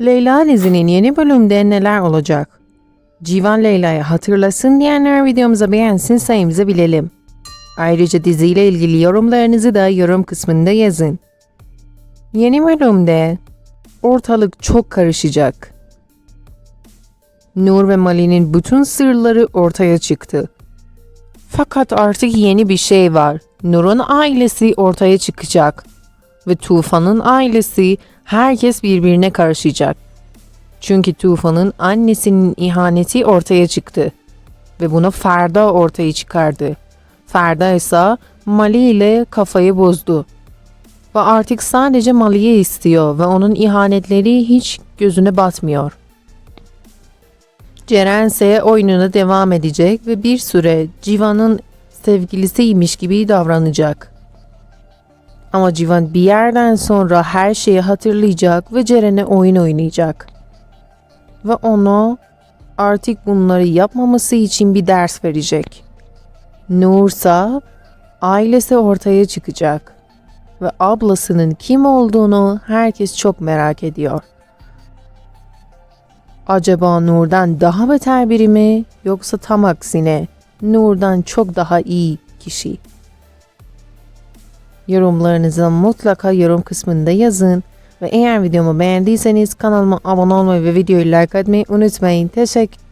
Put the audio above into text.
Leyla dizinin yeni bölümde neler olacak? Civan Leyla'yı hatırlasın diyenler videomuza beğensin sayımızı bilelim. Ayrıca diziyle ilgili yorumlarınızı da yorum kısmında yazın. Yeni bölümde ortalık çok karışacak. Nur ve Mali'nin bütün sırları ortaya çıktı. Fakat artık yeni bir şey var. Nur'un ailesi ortaya çıkacak. Ve Tufan'ın ailesi herkes birbirine karışacak. Çünkü Tufan'ın annesinin ihaneti ortaya çıktı. Ve bunu Ferda ortaya çıkardı. Ferda ise Mali ile kafayı bozdu. Ve artık sadece Mali'yi istiyor ve onun ihanetleri hiç gözüne batmıyor. Ceren ise oyununa devam edecek ve bir süre Civan'ın sevgilisiymiş gibi davranacak. Ama Civan bir yerden sonra her şeyi hatırlayacak ve Ceren'e oyun oynayacak. Ve ona artık bunları yapmaması için bir ders verecek. Nursa ailesi ortaya çıkacak ve ablasının kim olduğunu herkes çok merak ediyor. Acaba Nur'dan daha beter biri mi yoksa tam aksine Nur'dan çok daha iyi kişi? Yorumlarınızı mutlaka yorum kısmında yazın ve eğer videomu beğendiyseniz kanalıma abone olmayı ve videoyu like atmayı unutmayın. Teşekkür